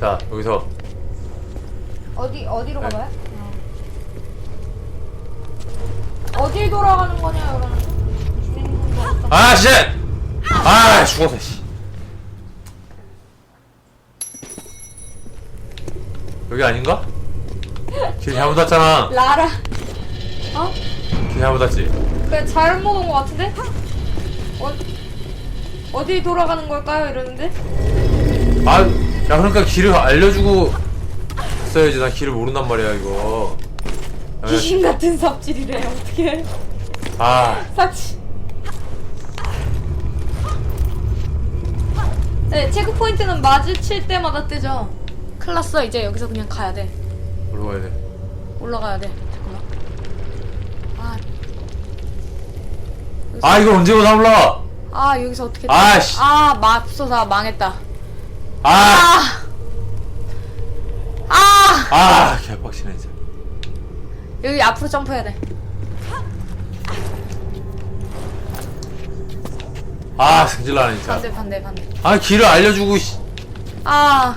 자 여기서 어디 어디로 네. 가봐요? 어. 어딜 돌아가는 거냐 주인공도 어떤 아 씨! 아 죽었어 씨 여기 아닌가? 길 잘못 왔잖아 라라 어? 길 잘못 왔지 그래 잘못 온 거 같은데? 어 어디 돌아가는 걸까요? 이러는데 아, 야 그러니까 길을 알려주고 있어야지. 나 길을 모른단 말이야 이거. 야, 귀신 같은 삽질이래 어떻게 아. 삽질. 네 체크 포인트는 마주칠 때마다 뜨죠. 큰일 났어. 이제 여기서 그냥 가야 돼. 올라 가야 돼. 올라가야 돼. 잠깐만. 아. 아 이걸 언제 다 올라 아 여기서 어떻게 아, 씨. 아 맙소사 망했다 아! 아! 아! 아 개빡치네 진짜 여기 앞으로 점프해야 돼 아 승질나네 진짜 반대 반대 반대 아 길을 알려주고 씨. 아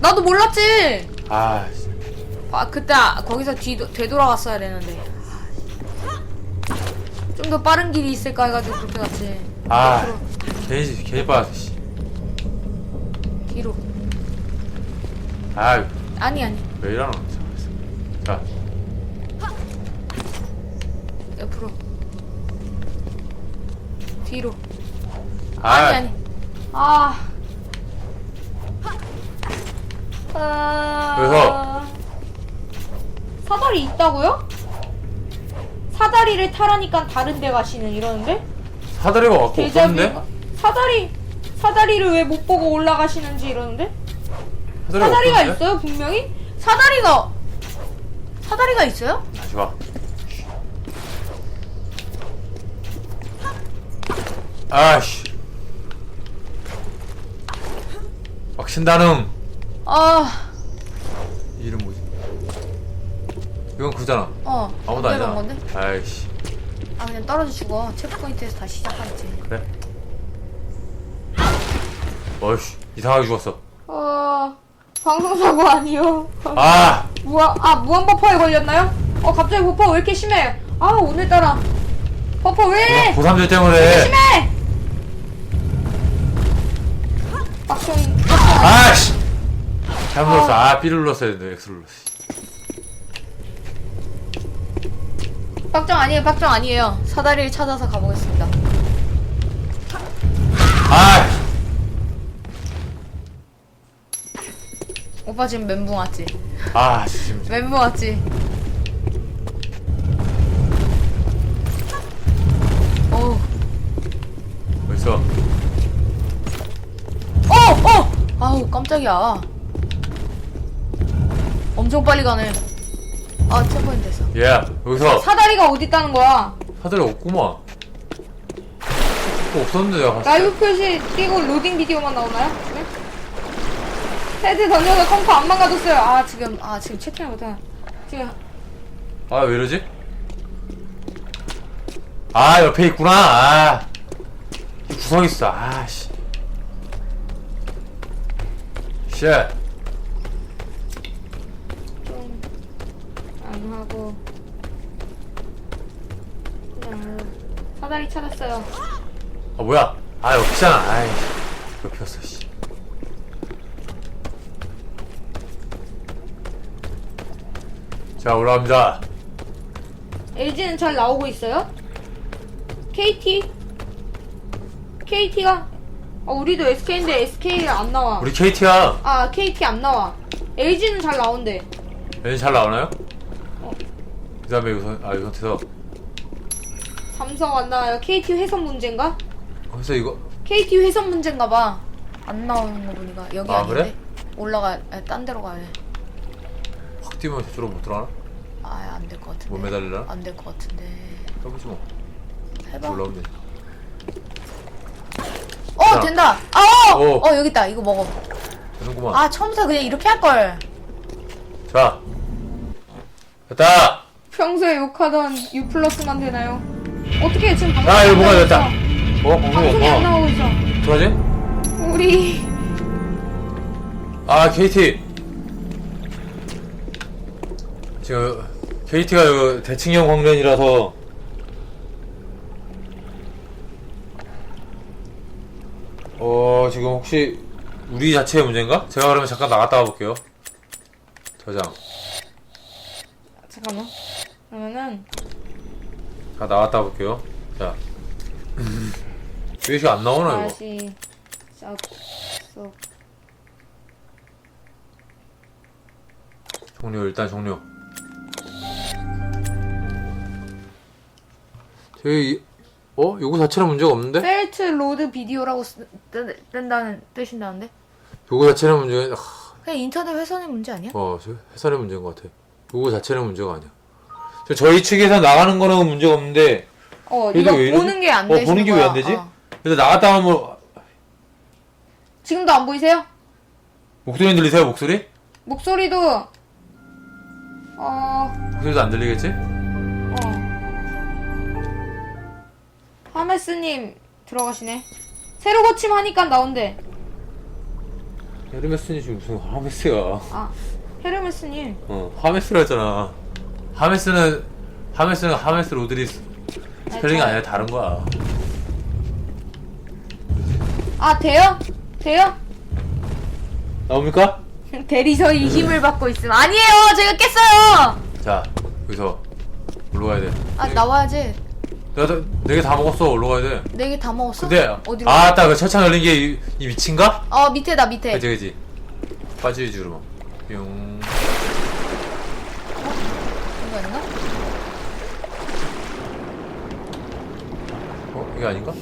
나도 몰랐지 아 씨. 아 그때 아, 거기서 뒤 되돌아갔어야 되는데 좀 더 빠른 길이 있을까 해가지고 그렇게 갔지 아 괜히 빠졌어 씨. 뒤로. 아왜 아니 아니. 이러노? 진짜. 자. 옆으로. 뒤로. 아, 아니 아니. 아. 아... 그래서? 사다리 있다고요? 사다리를 타라니까 다른 데 가시는 이러는데? 사다리가 왔고 없었는데? 사다리 사다리를 왜 못 보고 올라가시는지 이러는데? 사다리가, 사다리가? 있어요 분명히? 사다리가 사다리가 있어요? 다시 봐 아씨 막신다능 아, 이름 뭐지? 이건 구잖아 어. 아무도 아니잖아 온 건데? 아이씨 아 그냥 떨어져 죽어. 체크포인트에서 다시 시작하겠지. 그래? 어이씨 이상하게 죽었어 어 방송사고 아니요. 아 무한 아 무한 버퍼에 걸렸나요? 어 갑자기 버퍼 왜 이렇게 심해? 아 오늘따라 버퍼 왜? 고3들 때문에 심해! 빡쳐인 아씨 잘못 눌렀어 아 B를 눌렀어야 되는데 X를 눌렀어 빡정 아니에요 빡정 아니에요 사다리를 찾아서 가보겠습니다 아 오빠 지금 멘붕 왔지? 아, 지금 멘붕 왔지? 어우 벌써 어! 어! 아우 깜짝이야 엄청 빨리 가네 아 체포인 됐어 예 여기서 사다리가 어디 있다는 거야 사다리 없구만 또 없었는데 내가 봤을 라이브 표시 띄고 로딩 비디오만 나오나요? 네? 헤드 던져서 컴프 안 망가졌어요. 아 지금 아 지금 채팅을 못해 지금. 때아왜 이러지? 아 옆에 있구나. 아. 이 구석 있어. 아씨. 쉣. 좀 안 하고. 그냥 사다리 찾았어요. 아 뭐야? 아 옆이잖아. 아이 옆이었어 씨 자, 올라갑니다. LG는 잘 나오고 있어요? KT? KT가? 어, 우리도 SK인데 SK가 안 나와. 우리 KT야. 아, KT 안 나와. LG는 잘 나온대. 얘는 잘 나오나요? 어. 그 다음에 우선, 아, 이 상태에서. 삼성 안 나와요. KT 회선 문제인가? 그래서 이거, KT 회선 문제인가 봐. 안 나오는 거 보니까 여기 아, 아, 닌데 그래? 올라가, 아, 딴 데로 가야 돼. 확 뛰면 저쪽으로 못 들어가나? 아, 안 될 것 같은데. 못 매달리나? 안될 것 같은데. 해보지 뭐. 해봐. 올라오면 돼. 어, 자. 된다. 아, 어! 오. 어, 여기 있다. 이거 먹어. 되는구만. 아, 처음부터 그냥 이렇게 할 걸. 자. 됐다! 평소에 욕하던 U 플러스만 되나요? 어떻게 지금 방송 아, 이거 뭐가 안 됐다. 나오고 있어. 어, 방송이 방송이 안. 나오고 있어. 어떡하지? 우리 아 KT 지금 KT가 그 대칭형 광면이라서 어 지금 혹시 우리 자체의 문제인가? 제가 그러면 잠깐 나갔다 와볼게요 저장 잠깐만. 그러면은 자 나갔다 와볼게요 자 왜 이렇게 안 나오나 이거 다시 접속. 종료 일단 종료 저희 이- 어? 요거 자체는 문제가 없는데? 펠트 로드 비디오라고 쓰, 뜬, 뜬다는 뜻인다는데? 요거 자체는 문제 하, 그냥 인터넷 회선의 문제 아니야? 어, 저 회사의 문제인 것 같아. 요거 자체는 문제가 아니야. 저 저희 측에서 나가는 거는 문제가 없는데 어, 이거 왜 이러지? 보는 게 안 어, 되시는 보는 게왜 거야. 안 되지? 어. 그래서 나갔다 하면 뭐 지금도 안 보이세요? 목소리 들리세요? 목소리? 목소리도 어, 목소리도 안 들리겠지? 하메스님 들어가시네. 새로 고침하니까 나온대. 헤르메스니 지금 무슨 하메스야? 아, 헤르메스님. 어, 하메스라 했잖아. 하메스는 하메스는 하메스 로드리스 스펠링이 저- 아니라 다른 거야. 아, 돼요? 돼요? 나옵니까? 대리석이 힘을 받고 있음. 아니에요! 제가 깼어요! 자, 여기서 올라가야 돼. 아, 나와야지. 내가 네개 다 먹었어. 올라 가야 돼. 네 개 다 먹었어? 근데 어디로? 아, 아따 그 철창 열린 게 이 미친가? 어, 밑에다, 밑에. 그지 그지 빠지지 그러면 뿅 이거 아닌가? 어? 이게 아닌가?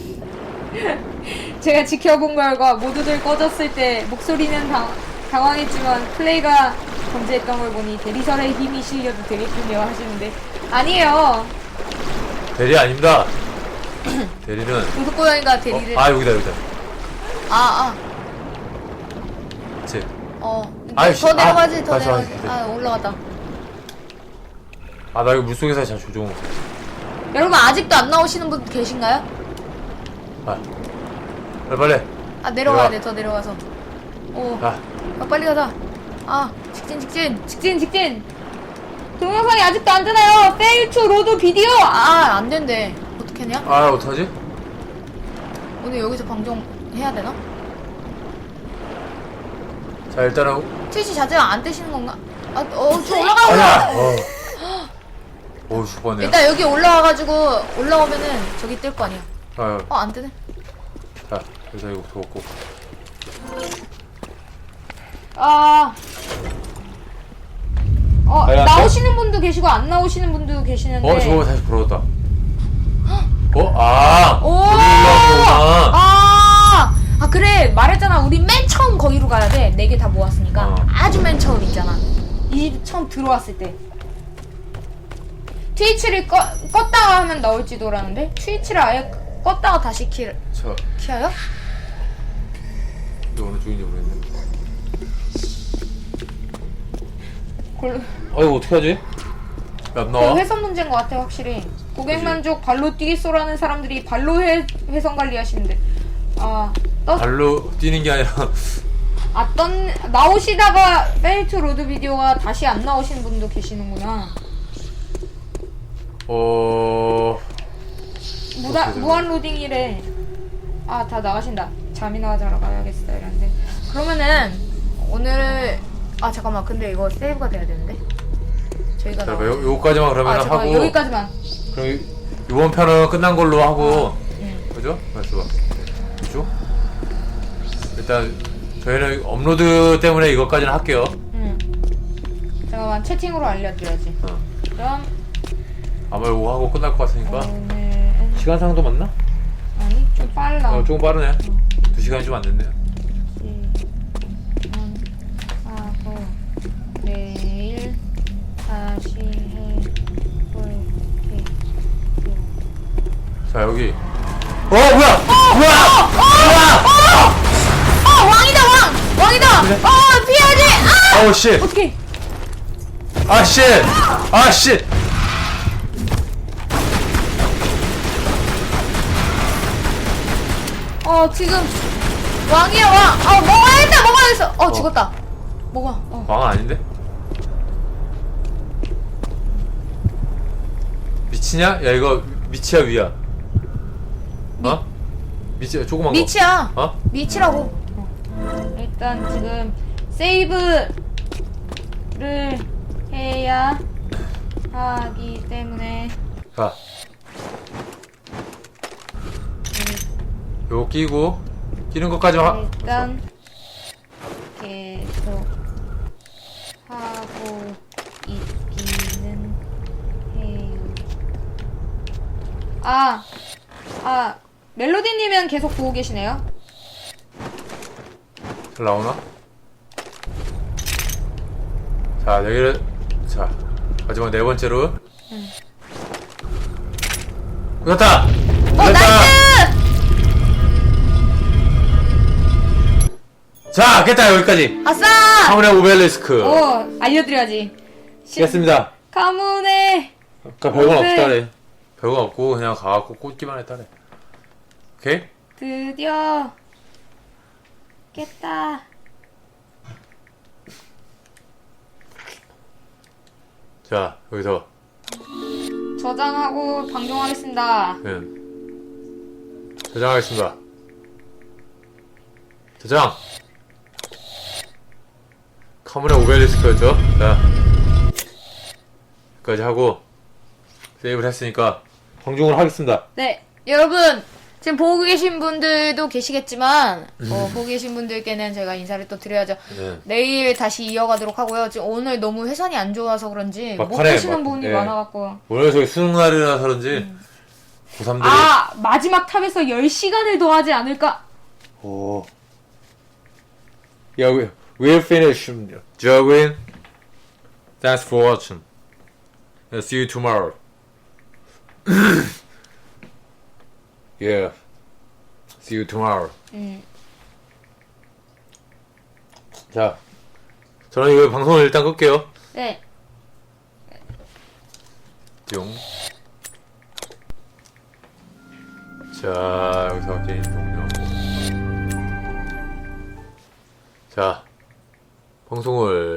제가 지켜본 결과 모두들 꺼졌을 때 목소리는 당, 당황했지만 플레이가 건재했던 걸 보니 대리설의 힘이 실려도 되겠군요 하시는데 아니에요 대리 아닙니다 대리는 도둑고양이가 대리를 어? 아 여기다 여기다 아, 그치 아, 어. 아이씨, 더 내려가지, 아, 더 다시 내려가지. 아, 올라갔다. 아나 이거 물속에서 잘 조종 여러분, 아직도 안 나오시는 분 계신가요? 아 빨리 빨리 아, 내려가야 내려와. 돼, 더 내려가서. 오, 아 아, 빨리 가자. 아, 직진, 직진, 직진, 직진. 동영상이 아직도 안 뜨나요? 페일 투 로드 비디오! 아, 안 된대. 어떻게 하냐? 아 어떡하지? 오늘 여기서 방송 해야 되나? 자 일단은 트위치 자체가 안 뜨시는 건가? 아, 어, 저 올라가, 아야! 어 어우 죽었네요 일단 여기 올라와가지고, 올라오면은 저기 뜰 거 아니야. 아, 어, 안 뜨네. 자 여기서 이거 먹고 아. 어, 아야, 나오시는 분도 계시고, 안 나오시는 분도 계시는데. 어 저거 다시 불어졌다 어? 아 오! 아! 아, 그래. 말했잖아. 우리 맨 처음 거기로 가야 돼. 네 개 다 모았으니까. 어. 아주 맨 처음 있잖아. 이 집 처음 들어왔을 때. 트위치를 꺼, 껐다가 하면 나올지도라는데? 트위치를 아예 껐다가 다시 키, 자 키워요? 이거 어느 쪽인지 모르겠네 골, 아 이거 어떻게 하지? 그 나와? 회선 문제인 것 같아, 확실히. 고객? 만족 발로 뛰기 쏘라는 사람들이 발로 회, 회선 관리하시는데. 아, 떴, 발로 뛰는 게 아니라 아, 떴, 나오시다가 페이트 로드 비디오가 다시 안 나오시는 분도 계시는구나. 어... 무다? 무한 로딩이래. 아, 다 나가신다. 잠이나 자러 가야겠어. 이랬는데. 그러면은, 오늘, 아, 잠깐만. 근데 이거 세이브가 돼야 되는데. 저희가 자, 나와. 요, 요거까지만 그러면 아, 잠깐 하고 여기까지만. 그럼 이- 이번 편은 끝난 걸로 하고 응. 그죠? 말씀 봐 그죠? 일단 저희는 업로드 때문에 이것까지는 할게요 응. 잠깐만, 채팅으로 알려드려야지. 어. 그럼, 아마 요거 하고 끝날 것 같으니까 오늘은, 시간상도 맞나? 아니, 좀 빨라. 어, 조금 빠르네 두 시간이 좀 안 됐네요 자 여기 어 뭐야! 뭐야! 뭐야! 어, 왕이다, 왕! 왕이다! 그래? 어, 피해야지! 아! 아우 씨! 어떻게? 아 씨! 아 씨! 어, 지금 왕이야, 왕! 어, 먹어야겠다, 먹어야겠어! 어, 죽었다. 뭐가? 어. 왕은 아닌데? 미치냐? 야 이거 미치야 위야? 어? 미치야 조그만 거. 미치야. 어? 미치라고. 어. 일단 지금 세이브를 해야 하기 때문에 자. 요거 끼고 끼는 것까지만 하. 일단 계속 하고 있기는 해요. 아, 아, 멜로디님은 계속 보고 계시네요. 잘 나오나? 자 여기를 자 마지막 네 번째로. 응. 끝났다. 어, 끝났다. 나이스! 자, 깼다 여기까지. 아싸! 카무네 오벨리스크. 어, 알려드려야지. 시- 깼습니다. 가문의 아까 별건. 없다래. 별건 없고 그냥 가갖고 꽂기만 했다래. 오케이? 드디어 깼다. 자 여기서 저장하고 방송하겠습니다. 음, 저장하겠습니다. 저장. 카무네 오벨리스크였죠? 자, 여기까지 하고 세이브를 했으니까 방송을 하겠습니다. 네, 여러분 지금 보고 계신 분들도 계시겠지만 음. 어, 보고 계신 분들께는 제가 인사를 또 드려야죠. 네. 내일 다시 이어가도록 하고요. 지금 오늘 너무 회선이 안 좋아서 그런지 못 막판에 보시는 막- 분이 예. 많아갖고 오늘 저기 수능 날이라서 그런지 고3들이 아 마지막 탑에서 10시간을 더 하지 않을까? 오. Yeah, we, we'll finish. Join. Thanks for watching. I'll see you tomorrow. yeah. See you tomorrow. 음. 자, 저는 이거 방송을 일단 끌게요. 네, 뿅. 자, 여기서 게임 종료. 자, 방송을